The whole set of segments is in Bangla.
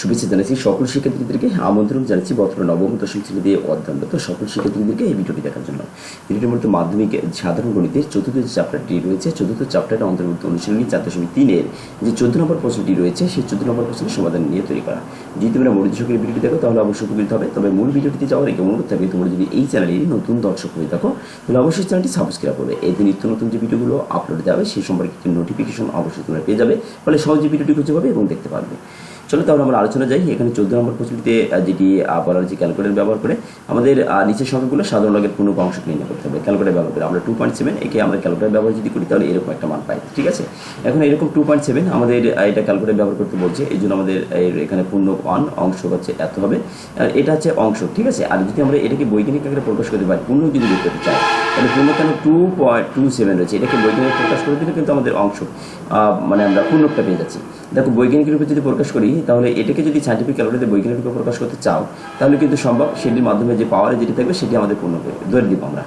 শুভেচ্ছা জানাচ্ছি সকল শিক্ষার্থীদেরকে। আমন্ত্রণ জানাচ্ছি বর্তমান নবম দশম শ্রেণীতে অধ্যয়নরত সকল শিক্ষার্থীদেরকে এই ভিডিওটি দেখার জন্য। ভিডিওটির মধ্যে মাধ্যমিক সাধারণ গণিতের চতুর্থ যে চ্যাপ্টারটি রয়েছে, চতুর্থ চ্যাপ্টারের অন্তর্ভুক্ত অনুশীলনী চার দশমিক তিনের যে চোদ্দ নম্বর প্রশ্নটি রয়েছে, সেই চোদ্দ নম্বর প্রশ্নের সমাধান নিয়ে তৈরি করা। যদি তোমরা মূল দর্শকের ভিডিওটি দেখো, তাহলে অবশ্যই উপকৃত হবে। তবে মূল ভিডিওটিতে যাওয়ার আগে অনুরোধ থাকবে, তোমরা যদি এই চ্যানেলের নতুন দর্শক হয়ে থাকো, তাহলে অবশ্যই চ্যানেলটি সাবস্ক্রাইব করবে। যে নিত্য নতুন যে ভিডিওগুলো আপলোড দেওয়া হবে, সেই সম্পর্কে একটি নোটিফিকেশন অবশ্যই তোমরা পেয়ে যাবে। ফলে সহজে ভিডিওটি খুঁজে পাবে এবং দেখতে পারবে। চলো তাহলে আমরা আলোচনা যাই। এখানে চোদ্দ নম্বর প্রশ্নটিতে যেটি বলা হয়েছে ক্যালকুলেটর ব্যবহার করে, আমাদের নিচের সংখ্যাগুলো সাধারণ লগের পূর্ণ অংশ নির্ণয় করতে হবে। ক্যালকুলেটর ব্যবহার করে। আমরা টু পয়েন্ট সেভেন একে আমরা ক্যালকুলেটর ব্যবহার যদি করি, তাহলে এরকম একটা মান পাই। ঠিক আছে? এখন এরকম টু পয়েন্ট সেভেন আমাদের এটা ক্যালকুলেটর ব্যবহার করতে বলছে, এই জন্য আমাদের এখানে পূর্ণ ওয়ান অংশ হচ্ছে এত হবে। আর এটা হচ্ছে অংশ, ঠিক আছে? আর যদি আমরা এটাকে বৈজ্ঞানিক আকারে প্রকাশ করতে পারি, পূর্ণ যদি বের করতে চাই, তাহলে পূর্ণ কেন? টু পয়েন্ট টু সেভেন রয়েছে। এটাকে বৈজ্ঞানিক প্রকাশ করে দিলে কিন্তু আমাদের অংশ মানে আমরা পূর্ণটা পেয়ে যাচ্ছি। দেখো, বৈজ্ঞানিক রূপে যদি প্রকাশ করি, তাহলে এটাকে যদি সাইন্টিফিক ক্যালোরিতে বৈজ্ঞানিক রূপে প্রকাশ করতে চাও, তাহলে কিন্তু সম্ভব সেটির মাধ্যমে যে পাওয়ারে যেটি থাকবে, সেটি আমাদের পূর্ণ করে ধরে দিব আমরা।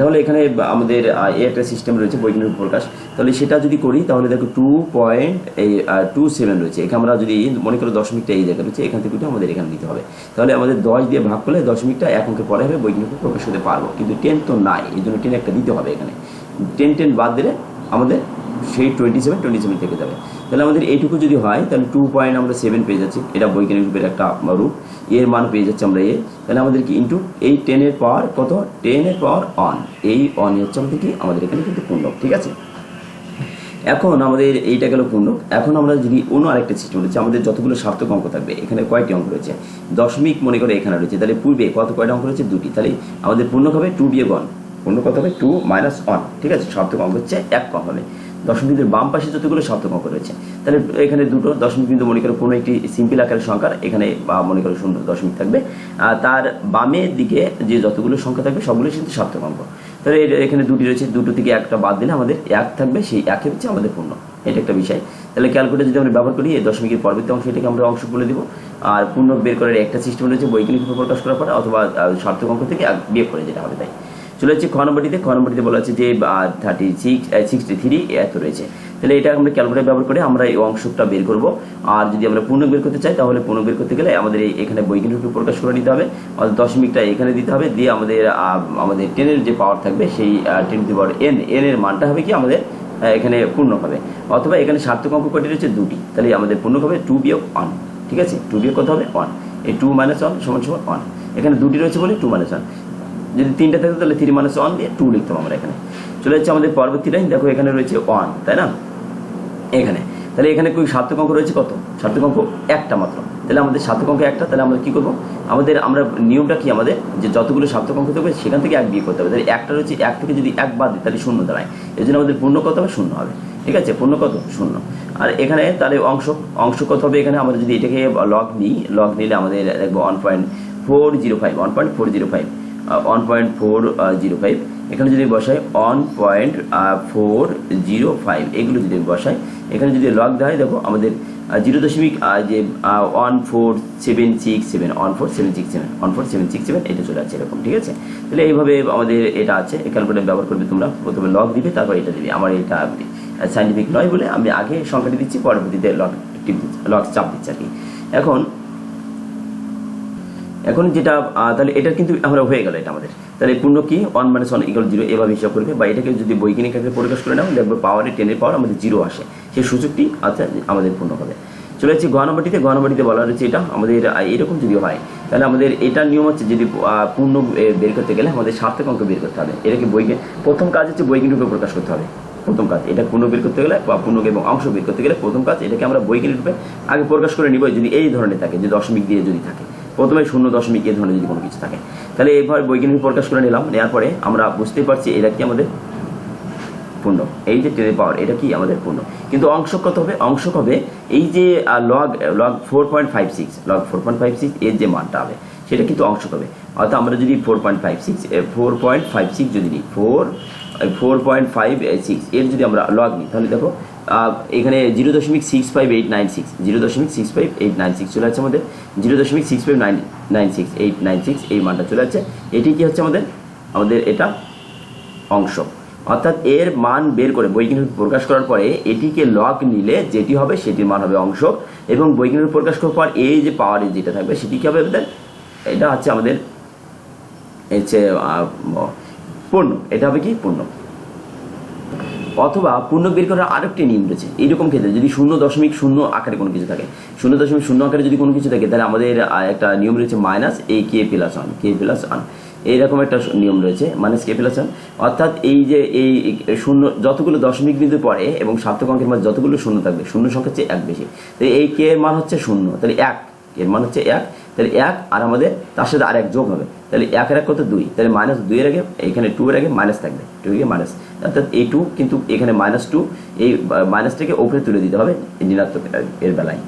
তাহলে এখানে আমাদের এ একটা সিস্টেম রয়েছে বৈজ্ঞানিক প্রকাশ। তাহলে সেটা যদি করি, তাহলে দেখো টু পয়েন্ট এই টু সেভেন রয়েছে। এখানে আমরা যদি মনে করো দশমিকটা এই জায়গায় রয়েছে, এখান থেকে আমাদের এখানে নিতে হবে। তাহলে আমাদের দশ দিয়ে ভাগ করলে দশমিকটা এক অঙ্কে পরে হবে বৈজ্ঞানিক প্রকাশ করতে পারব। কিন্তু টেন তো নাই, এই জন্য টেন একটা দিতে হবে এখানে। টেন টেন বাদ দিলে আমাদের সেই টোয়েন্টি সেভেন টোয়েন্টি সেভেন থেকে যাবে। তাহলে আমাদের এইটুকু যদি হয়, তাহলে টু পয়েন্ট আমরা সেভেন পেয়ে যাচ্ছি। এটা বৈজ্ঞানিক রূপের একটা রূপ। এর মান পেয়ে যাচ্ছে আমরা এ। তাহলে আমাদের কি ইন্টু এই টেনের পাওয়ার কত? টেনের পাওয়ার অন এই অন হচ্ছে আমাদের কি? আমাদের এখানে কিন্তু পূর্ণ ঠিক আছে? এখন আমাদের এইটা গেল পূর্ণ এখন আমরা যদি অন্য আরেকটা সিস্টেম রয়েছে, আমাদের যতগুলো সার্থক অঙ্ক থাকবে, এখানে কয়টি অঙ্ক রয়েছে? দশমিক মনে করে এখানে রয়েছে। তাহলে পূর্বে কত কয়টা অঙ্ক রয়েছে? দুটি। তাহলে আমাদের পূর্ণ হবে টু বিয়ে গন পূর্ণ কত হবে? টু মাইনাস ওয়ান ঠিক আছে? সার্থক অঙ্ক হচ্ছে এক কম হবে। দশমিক বিন্দুর বাম পাশে যতগুলো অঙ্ক রয়েছে তাহলে এখানে দুটো দশমিক বিন্দু মনে করো কোনো একটি সিম্পল আকারের সংখ্যার এখানে মনে করো শূন্য দশমিক থাকবে। তার বামের দিকে যে যতগুলো সংখ্যা থাকবে, সবগুলো কিন্তু সার্থক অঙ্ক। তাহলে এখানে দুটি রয়েছে, দুটো থেকে একটা বাদ দিলে আমাদের এক থাকবে, সেই একে হচ্ছে আমাদের পূর্ণ। এটা একটা বিষয়। তাহলে ক্যালকুলেটর যদি আমরা ব্যবহার করি, এই দশমিকের পরবর্তী অংশ এটাকে আমরা অংশ বলে দিব। আর পূর্ণ বের করার একটা সিস্টেম রয়েছে বৈজ্ঞানিক রূপে প্রকাশ করার পরে, অথবা সার্থক অঙ্ক থেকে বিয়োগ করে যেটা হবে তাই। চলে যাচ্ছে খ নম্বরটিতে খ নম্বরটিতে বলা হচ্ছে যে থার্টি সিক্স সিক্সটি থ্রি এত রয়েছে। তাহলে এটা আমরা ক্যালকুলেটর ব্যবহার করে আমরা এই অংশটা বের করব। আর যদি আমরা পূর্ণ বের করতে চাই, তাহলে পূর্ণ বের করতে গেলে আমাদের এখানে বৈজ্ঞানিক প্রকাশ করে নিতে হবে। অর্থাৎ দশমিকটা এখানে দিতে হবে। দিয়ে আমাদের আমাদের টেনের যে পাওয়ার থাকবে, সেই ten to power n n এর মানটা হবে কি আমাদের এখানে পূর্ণ হবে। অথবা এখানে সার্থক অঙ্ক কটি রয়েছে? দুটি। তাহলে আমাদের পূর্ণ হবে টু বিয়োগ ওয়ান ঠিক আছে? টু বিয়োগ কত হবে? ওয়ান এই টু মাইনাস ওয়ান সমান সমান ওয়ান এখানে দুটি রয়েছে বলে টু মাইনাস ওয়ান যদি তিনটা থাকতো তাহলে থ্রি মাইনাস ওয়ান দিয়ে টু লিখতাম আমরা এখানে। চলে যাচ্ছে আমাদের পরবর্তী লাইন দেখো এখানে রয়েছে ওয়ান তাই না? এখানে। তাহলে এখানে কই সার্থক অঙ্ক রয়েছে কত? সার্থক অঙ্ক একটা মাত্র। তাহলে আমাদের সার্থক অঙ্ক একটা, তাহলে আমরা কি করব? আমাদের, আমরা নিয়মটা কি আমাদের? যে যতগুলো সার্থক অঙ্ক থাকবে সেখান থেকে এক বিয়ে করতে হবে। তাহলে একটা রয়েছে এক থেকে যদি এক বাদ দিই, তাহলে শূন্য দাঁড়ায়। এই জন্য আমাদের পূর্ণ কত হবে? শূন্য হবে। ঠিক আছে? পূর্ণ কত? শূন্য। আর এখানে তাহলে অংশ অংশ কত হবে এখানে? আমরা যদি এটাকে লগ নিই লগ নিলে আমাদের দেখব one point four zero five one point four zero five one point four zero five এখানে যদি বসাই one point four zero five এগুলো যদি বসাই, এখানে যদি লগ দেয় দেখো আমাদের জিরো দশমিক যে one four seven six seven one four seven six seven one four seven six seven এটা চলে আসছে এরকম, ঠিক আছে? তাহলে এইভাবে আমাদের এটা আছে ক্যালকুলেটার ব্যবহার করবে তোমরা। প্রথমে লগ দিবে, তারপর এটা দিবে। আমার এটা সাইন্টিফিক নয় বলে আমি আগে সংখ্যাটি দিচ্ছি, পরবর্তীতে টিপ লগ চাপ দিচ্ছি আর কি। এখন এখন যেটা তাহলে এটা কিন্তু আমরা হয়ে গেল এটা আমাদের। তাহলে পূর্ণ কি? One minus one equal zero এভাবে হিসাব করবে বা এটাকে যদি বৈজ্ঞানিক আকারে প্রকাশ করে নাও, দেখবে পাওয়ারে টেনের পাওয়ার আমাদের জিরো আসে। সেই সুযোগটি আচ্ছা আমাদের পূর্ণ হবে। চলে যাচ্ছি গ নম্বরটিতে। গ নম্বরটিতে বলা হচ্ছে এটা আমাদের এরকম যদি হয়, তাহলে আমাদের এটার নিয়ম হচ্ছে যদি পূর্ণ বের করতে গেলে আমাদের সার্থক অঙ্ক বের করতে হবে। এটাকে বৈজ্ঞানিক প্রথম কাজ হচ্ছে বৈজ্ঞানিক রূপে প্রকাশ করতে হবে। প্রথম কাজ, এটা পূর্ণ বের করতে গেলে বা পূর্ণ এবং অংশ বের করতে গেলে প্রথম কাজ এটাকে আমরা বৈজ্ঞানিক রূপে আগে প্রকাশ করে নিব। যদি এই ধরনের থাকে যে দশমিক দিয়ে যদি থাকে। প্রথমে শূন্য দশমিক এই ধরনের যদি কোনো কিছু থাকে। তাহলে এবার বৈজ্ঞানিক প্রকাশ করে নিলাম নেওয়ার পরে আমরা বুঝতেই পারছি এটা কি আমাদের পূর্ণ। এই যে টেনের পাওয়ার এটা কি আমাদের পূর্ণ। কিন্তু অংশ কত হবে? অংশ হবে এই যে log log four point five six log four point five six এর যে মানটা হবে, সেটা কিন্তু অংশ হবে অর্থাৎ আমরা যদি four point five six four point five six যদি নিই four four point five six এর যদি আমরা লগ নিই, তাহলে দেখো এখানে জিরো দশমিক six five eight nine six zero দশমিক six five eight nine six চলে যাচ্ছে আমাদের, জিরো দশমিক six five nine nine six eight nine six এই মানটা চলে যাচ্ছে। এটি কি হচ্ছে আমাদের? আমাদের এটা অংশ। অর্থাৎ এর মান বের করে বৈজ্ঞানিক প্রকাশ করার পরে এটিকে লক নিলে যেটি হবে সেটির মান হবে অংশ এবং বৈজ্ঞানিক প্রকাশ করার পর এই যে পাওয়ারে যেটা থাকবে সেটি কী হবে আমাদের? এটা হচ্ছে আমাদের হচ্ছে পূর্ণ। এটা হবে কি? পূর্ণ। অথবা পূর্ণ বের করার আরেকটি নিয়ম রয়েছে। এইরকম ক্ষেত্রে যদি শূন্য দশমিক শূন্য আকারে কোনো কিছু থাকে, শূন্য দশমিক শূন্য আকারে যদি কোনো কিছু থাকে, তাহলে আমাদের একটা নিয়ম রয়েছে minus a k plus one, k plus one. এইরকম একটা নিয়ম রয়েছে, মাইনাস কে প্লাস ওয়ান। অর্থাৎ এই যে এই শূন্য, যতগুলো দশমিক বিন্দু পড়ে এবং সার্থক অঙ্কের মধ্যে যতগুলো শূন্য থাকবে, শূন্য সংখ্যা হচ্ছে এক বেশি। তো এই কে এর মান হচ্ছে শূন্য, তাহলে এক। এর মান হচ্ছে এক। তাহলে এক আর আমাদের তার সাথে আর এক যোগ হবে। তাহলে এক আর এক কত? দুই। তাহলে মাইনাস দুইয়ের আগে, এখানে টু এর আগে মাইনাস থাকবে। টু এর মাইনাস অর্থাৎ এই টু কিন্তু এখানে মাইনাস টু এই মাইনাসটাকে ওপরে তুলে দিতে হবে ঋণাত্মক এর বেলায়।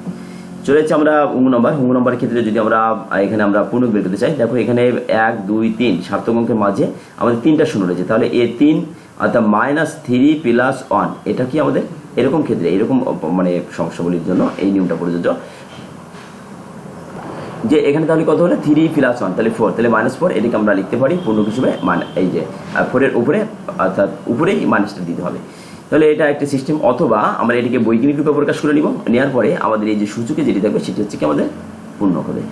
চলে যাচ্ছে আমরা অঙ্গ নম্বর অঙ্গ নম্বরের ক্ষেত্রে যদি আমরা এখানে আমরা পূর্ণক বের করতে চাই, দেখো এখানে এক, দুই, তিন সার্থক অঙ্কের মাঝে আমাদের তিনটা শূন্য রয়েছে। তাহলে এ তিন, অর্থাৎ মাইনাস থ্রি প্লাস ওয়ান এটা কি আমাদের এরকম ক্ষেত্রে, এরকম মানে সমস্যাগুলির জন্য এই নিয়মটা প্রযোজ্য। যে এখানে তাহলে কত হলো? থ্রি প্লাস ওয়ান তাহলে ফোর তাহলে মাইনাস ফোর এটাকে আমরা লিখতে পারি পূর্ণ হিসেবে মানে এই যে ফোরের উপরে, অর্থাৎ উপরেই মাইনাসটা দিতে হবে। তাহলে এটা একটা সিস্টেম অথবা আমরা এটিকে বৈজ্ঞানিক রূপে প্রকাশ করে নিব নেওয়ার পরে আমাদের এই যে সূচকে যেটি থাকবে, সেটি হচ্ছে কি আমাদের পূর্ণ হবে।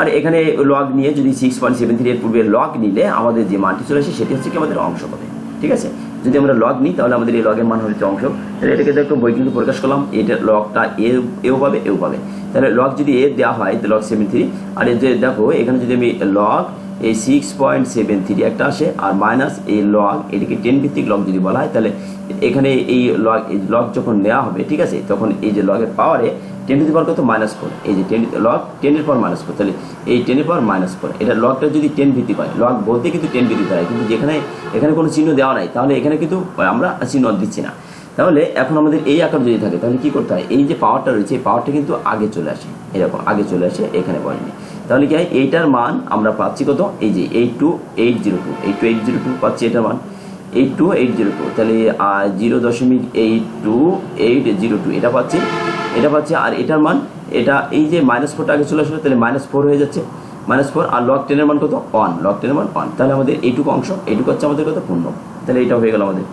আর এখানে লগ নিয়ে যদি সিক্স পয়েন্ট সেভেন থ্রি এর পূর্বে লগ নিলে আমাদের যে মানটি চলে আসে, সেটি হচ্ছে কি আমাদের অংশ হবে। ঠিক আছে? যদি আমরা লগ নিই, তাহলে আমাদের এই লগের মান হচ্ছে অংশ। তাহলে এটাকে একটু বৈজ্ঞানিক প্রকাশ করলাম, এটা লগটা এ, এও পাবে এও পাবে। তাহলে লগ যদি এ দেওয়া হয় লগ সেভেন থ্রি আর এ যে দেখো, এখানে যদি আমি লগ এই সিক্স পয়েন্ট সেভেন থ্রি একটা আসে, আর মাইনাস এই লগ এটিকে টেন ভিত্তিক লগ যদি বলা হয়, তাহলে এখানে এই লগ লগ যখন নেওয়া হবে, ঠিক আছে, তখন এই যে লগের পাওয়ারে টেন টু দি পাওয়ার কত? মাইনাস ফোর এই যে টেন লগ টেনের পাওয়ার মাইনাস ফোর তাহলে এই টেনের পাওয়ার মাইনাস ফোর এটা লগটা যদি টেন ভিত্তিক হয় লগ বলতে কিন্তু টেন ভিত্তিক হয় কিন্তু যেখানে, এখানে কোনো চিহ্ন দেওয়া নাই, তাহলে এখানে কিন্তু আমরা চিহ্ন দিচ্ছি না। তাহলে এখন আমাদের এই আকার যদি থাকে, তাহলে কি করতে হয়? এই যে পাওয়ারটা রয়েছে, এই পাওয়ারটা কিন্তু আগে চলে আসে। এরকম, আগে চলে আসে, এখানে বলেনি। তাহলে কি হয়? এইটার মান আমরা পাচ্ছি কত? এই যে eight two eight zero two eight two eight zero two পাচ্ছি এটার মান। Eight two eight zero two তাহলে জিরো দশমিক eight two eight zero two এটা পাচ্ছি। এটা পাচ্ছি, আর এটার মান, এটা এই যে মাইনাস ফোরটা আগে চলে আসলো, তাহলে মাইনাস ফোর হয়ে যাচ্ছে। মাইনাস ফোর আর লক টেনের মান কত? ওয়ান লক টেনের মান ওয়ান তাহলে আমাদের এইটুকু অংশ, এইটুকু হচ্ছে আমাদের কত? পূর্ণ। তাহলে এটা হয়ে গেল আমাদের।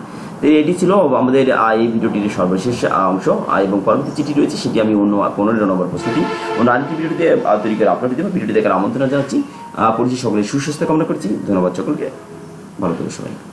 এটি ছিল আমাদের এই ভিডিওটির সর্বশেষ অংশ। এবং পরবর্তী চিঠি রয়েছে, সেটি আমি অন্য পনেরো নম্বর প্রস্তুতি, অন্য আরেকটি ভিডিওটিতে তৈরি করে আপলোড দেবো। ভিডিওটি দেখার আমন্ত্রণ জানাচ্ছি। পরিচয় সকলের সুস্বাস্থ্য কামনা করছি। ধন্যবাদ সকলকে। ভালো থাকবে সবাই।